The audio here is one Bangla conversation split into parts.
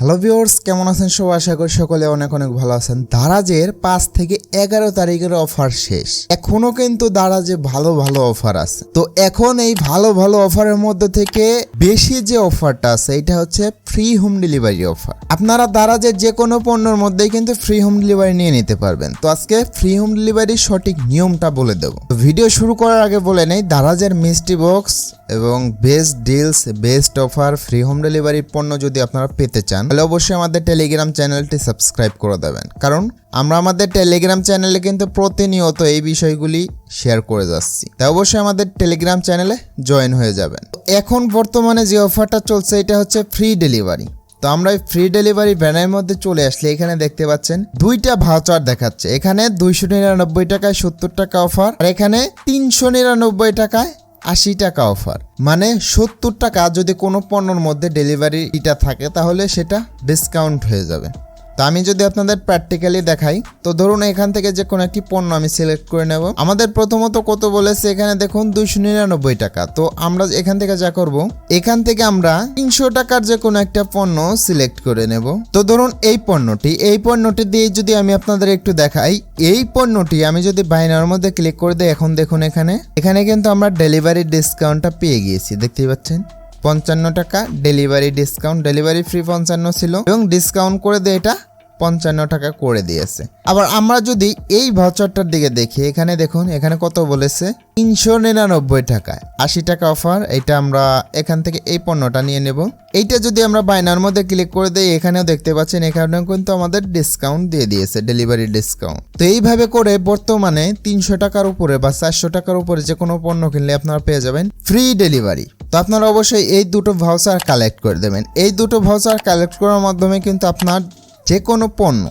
হ্যালো ভিউয়ার্স কেমন আছেন সবাই? আশা করি সকলে অনেক অনেক ভালো আছেন। দারাজের পাঁচ থেকে এগারো তারিখের অফার শেষ। এখনও কিন্তু দারাজে ভালো ভালো অফার আছে। তো এখন এই ভালো ভালো অফারের মধ্যে থেকে বেশি যে অফারটা আছে, এটা হচ্ছে ফ্রি হোম ডেলিভারি অফার আপনারা দারাজের যে কোনো পণ্যের মধ্যেই কিন্তু ফ্রি হোম ডেলিভারি নিয়ে নিতে পারবেন। তো আজকে ফ্রি হোম ডেলিভারির সঠিক নিয়মটা বলে দেবো। তো ভিডিও শুরু করার আগে বলে নেই, দারাজের মিষ্টি বক্স এবং best deals best offer free home delivery পণ্য যদি আপনারা পেতে চান তাহলে অবশ্যই আমাদের টেলিগ্রাম চ্যানেলটি সাবস্ক্রাইব করে দেবেন। কারণ আমরা আমাদের টেলিগ্রাম চ্যানেলে কিন্তু প্রতিনিয়ত এই বিষয়গুলি শেয়ার করে যাচ্ছি। তাই অবশ্যই আমাদের টেলিগ্রাম চ্যানেলে জয়েন হয়ে যাবেন। এখন বর্তমানে যে অফারটা চলছে, এটা হচ্ছে ফ্রি ডেলিভারি তো আমরা এই ফ্রি ডেলিভারি ভ্যানের মধ্যে চলে আসলে এখানে দেখতে পাচ্ছেন, দুইটা ভাউচার দেখাচ্ছে। এখানে দুইশো নিরানব্বই টাকায় সত্তর টাকা অফার আর এখানে তিনশো নিরানব্বই টাকায় আশি টাকা অফার। মানে সত্তর টাকা, যদি কোনো পণ্যর মধ্যে ডেলিভারিটা থাকে, তাহলে সেটা ডিসকাউন্ট হয়ে যাবে। তো আমি যদি আপনাদের প্র্যাকটিক্যালি দেখাই, তো ধরুন এখান থেকে যে কোনো একটি পণ্য আমি সিলেক্ট করে নেব। আমাদের প্রথমত কত বলেছে? এখানে দেখুন দুইশো নিরানব্বই টাকা। তো আমরা এখান থেকে যা করব, এখান থেকে আমরা তিনশো টাকার যে কোনো একটা পণ্য সিলেক্ট করে নেব। তো ধরুন এই পণ্যটি এই পণ্যটি দিয়ে যদি আমি আপনাদের একটু দেখাই, এই পণ্যটি আমি যদি বাইনার মধ্যে ক্লিক করে দিই, এখন দেখুন এখানে এখানে কিন্তু আমরা ডেলিভারি ডিসকাউন্টটা পেয়ে গিয়েছি, দেখতেই পাচ্ছেন? পঞ্চান্ন টাকা ডেলিভারি ডিসকাউন্ট ডেলিভারি ফ্রি পঞ্চান্ন ছিল। এবং ডিসকাউন্ট করে দিয়ে এটা পঞ্চান্ন টাকা করে দিয়েছে। আবার আমরা যদি এই ভাউচারটার দিকে দেখি, এখানে দেখুন, এখানে কত বলেছে? তিনশো নিরানব্বই টাকায় আশি টাকা অফার এটা আমরা এখান থেকে এই পণ্যটা নিয়ে নেব। এইটা যদি আমরা বাইনার মধ্যে ক্লিক করে দিই, এখানেও দেখতে পাচ্ছেন, এখানেও কিন্তু আমাদের ডিসকাউন্ট দিয়ে দিয়েছে ডেলিভারি ডিসকাউন্ট তো এইভাবে করে বর্তমানে তিনশো টাকার উপরে বা চারশো টাকার উপরে যে কোনো পণ্য কিনলে আপনারা পেয়ে যাবেন ফ্রি ডেলিভারি তো আপনারা অবশ্যই এই দুটো ভাউচার কালেক্ট করে দেবেন। এই দুটো ভাউচার কালেক্ট করার মাধ্যমে কিন্তু আপনার যে কোনো পণ্য,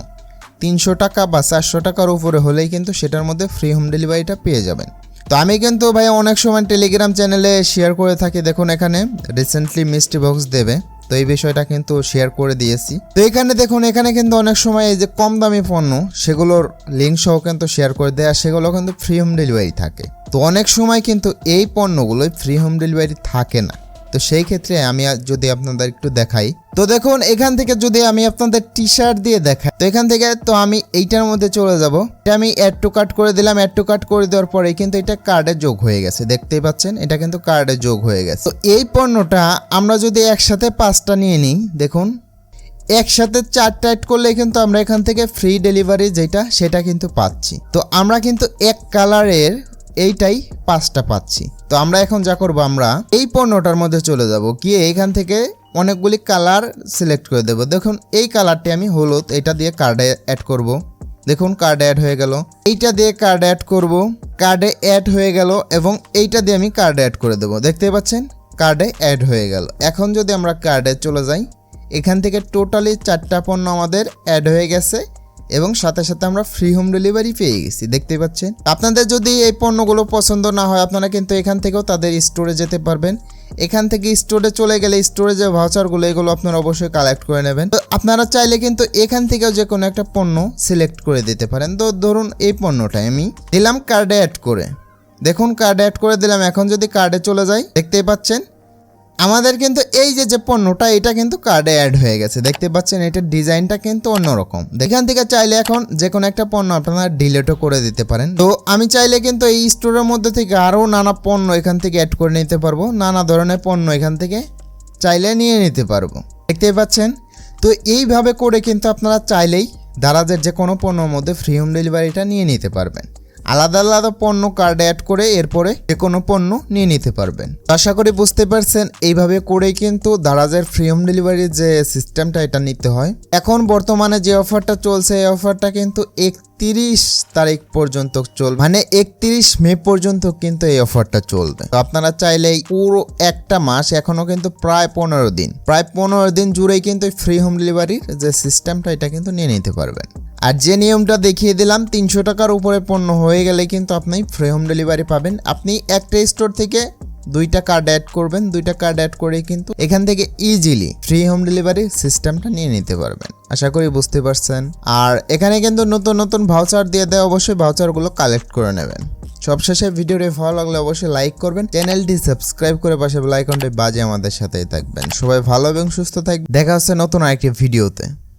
তিনশো টাকা বা চারশো টাকার উপরে হলেই কিন্তু সেটার মধ্যে ফ্রি হোম ডেলিভারিটা পেয়ে যাবেন। তো আমি কিন্তু ভাই অনেক সময় টেলিগ্রাম চ্যানেলে শেয়ার করে থাকি। দেখুন এখানে রিসেন্টলি মিষ্টি বক্স দেবে। তো এই বিষয়টা কিন্তু শেয়ার করে দিয়েছি। তো এখানে দেখুন, এখানে কিন্তু অনেক সময় এই যে কম দামি পণ্য, সেগুলোর লিঙ্ক সহ কিন্তু শেয়ার করে দেয় আর সেগুলো কিন্তু ফ্রি হোম ডেলিভারি থাকে। তো অনেক সময় কিন্তু এই পণ্যগুলোই ফ্রি হোম ডেলিভারি থাকে না। তো সেই ক্ষেত্রে আমি যদি আপনাদের একটু দেখাই, তো দেখুন এখান থেকে যদি আমি আপনাদের টি শার্ট দিয়ে দেখাই, তো এখান থেকে তো আমি এইটার মধ্যে চলে যাব। এটা আমি অ্যাড টু কাট করে দিলাম অ্যাড টু কাট করে দেওয়ার পরে কিন্তু এটা কার্ডে যোগ হয়ে গেছে, দেখতেই পাচ্ছেন? এটা কিন্তু কার্ডে যোগ হয়ে গেছে। তো এই পণ্যটা আমরা যদি একসাথে পাঁচটা নিয়ে নিই, দেখুন, একসাথে চারটা অ্যাড করলে কিন্তু আমরা এখান থেকে ফ্রি ডেলিভারি যেটা, সেটা কিন্তু পাচ্ছি। তো আমরা কিন্তু এক কালারের এইটাই পাঁচটা পাচ্ছি। তো আমরা এখন যা করব, আমরা এই পণ্যটার মধ্যে চলে যাব। গিয়ে এখান থেকে অনেকগুলি কালার সিলেক্ট করে দেবো। দেখুন, এই কালারটি আমি হলুদ, এটা দিয়ে কার্ডে অ্যাড করব। দেখুন কার্ডে অ্যাড হয়ে গেল। এইটা দিয়ে কার্ড অ্যাড করব। কার্ডে অ্যাড হয়ে গেল এবং এইটা দিয়ে আমি কার্ডে অ্যাড করে দেবো। দেখতে পাচ্ছেন কার্ডে অ্যাড হয়ে গেল। এখন যদি আমরা কার্ডে চলে যাই, এখান থেকে টোটালি চারটা পণ্য আমাদের অ্যাড হয়ে গেছে। এবং সাথে সাথে আমরা ফ্রি হোম ডেলিভারি পেয়ে গেছি দেখতে পাচ্ছেন। আপনাদের যদি এই পণ্যগুলো পছন্দ না হয়, আপনারা কিন্তু এখান থেকেও তাদের স্টোরে যেতে পারবেন। এখান থেকে স্টোরে চলে গেলে স্টোরে যে ভাউচারগুলো এগুলো আপনারা অবশ্যই কালেক্ট করে নেবেন। তো আপনারা চাইলে কিন্তু এখান থেকেও যে কোনো একটা পণ্য সিলেক্ট করে দিতে পারেন। তো ধরুন এই পণ্যটা আমি দিলাম কার্ডে অ্যাড করে। দেখুন কার্ডে অ্যাড করে দিলাম। এখন যদি কার্ডে চলে যাই, দেখতেই পাচ্ছেন আমাদের কিন্তু এই যে যে পণ্যটা, এটা কিন্তু কার্ডে অ্যাড হয়ে গেছে। দেখতে পাচ্ছেন, এটার ডিজাইনটা কিন্তু অন্যরকম। এখান থেকে চাইলে এখন যে কোনো একটা পণ্য আপনারা ডিলেটও করে দিতে পারেন। তো আমি চাইলে কিন্তু এই স্টোরের মধ্যে থেকে আরও নানা পণ্য এখান থেকে অ্যাড করে নিতে পারব। নানা ধরনের পণ্য এখান থেকে চাইলে নিয়ে নিতে পারব। দেখতেই পাচ্ছেন? তো এইভাবে করে কিন্তু আপনারা চাইলেই দারাজের যে কোনো পণ্যর মধ্যে ফ্রি হোম ডেলিভারিটা নিয়ে নিতে পারবেন। আলাদা আলাদা পণ্য কার্ডে অ্যাড করে এরপরে যে কোনো পণ্য নিয়ে নিতে পারবেন। আশা করি বুঝতে পারছেন, এইভাবে করেই কিন্তু দারাজের ফ্রি হোম ডেলিভারির যে সিস্টেমটা এটা নিতে হয়। এখন বর্তমানে যে অফারটা চলছে, এই অফারটা কিন্তু একত্রিশ তারিখ পর্যন্ত চলবে মানে একত্রিশ মে পর্যন্ত কিন্তু এই অফারটা চলবে। তো আপনারা চাইলে পুরো একটা মাস, এখনও কিন্তু প্রায় পনেরো দিন। প্রায় পনেরো দিন জুড়েই কিন্তু ফ্রি হোম ডেলিভারির যে সিস্টেমটা এটা কিন্তু নিয়ে নিতে পারবেন। আর যে নিয়মটা দেখিয়ে দিলাম, তিনশো টাকার উপরে পণ্য হয়ে গেলে কিন্তু আপনি ফ্রি হোম ডেলিভারি পাবেন। আপনি একটা স্টোর থেকে দুইটা কার্ড অ্যাড করবেন। দুইটা কার্ড অ্যাড করে কিন্তু এখান থেকে ইজিলি ফ্রি হোম ডেলিভারি সিস্টেমটা নিয়ে নিতে পারবেন। আশা করি বুঝতে পারছেন। আর এখানে কিন্তু নতুন নতুন ভাউচার দিয়ে দেয়, অবশ্যই ভাউচারগুলো কালেক্ট করে নেবেন। সবশেষে ভিডিওটি ভালো লাগলে অবশ্যই লাইক করবেন। চ্যানেলটি সাবস্ক্রাইব করে পাশে বেল বাজে আমাদের সাথেই থাকবেন। সবাই ভালো এবং সুস্থ থাকবেন। দেখা হচ্ছে নতুন আরেকটি ভিডিওতে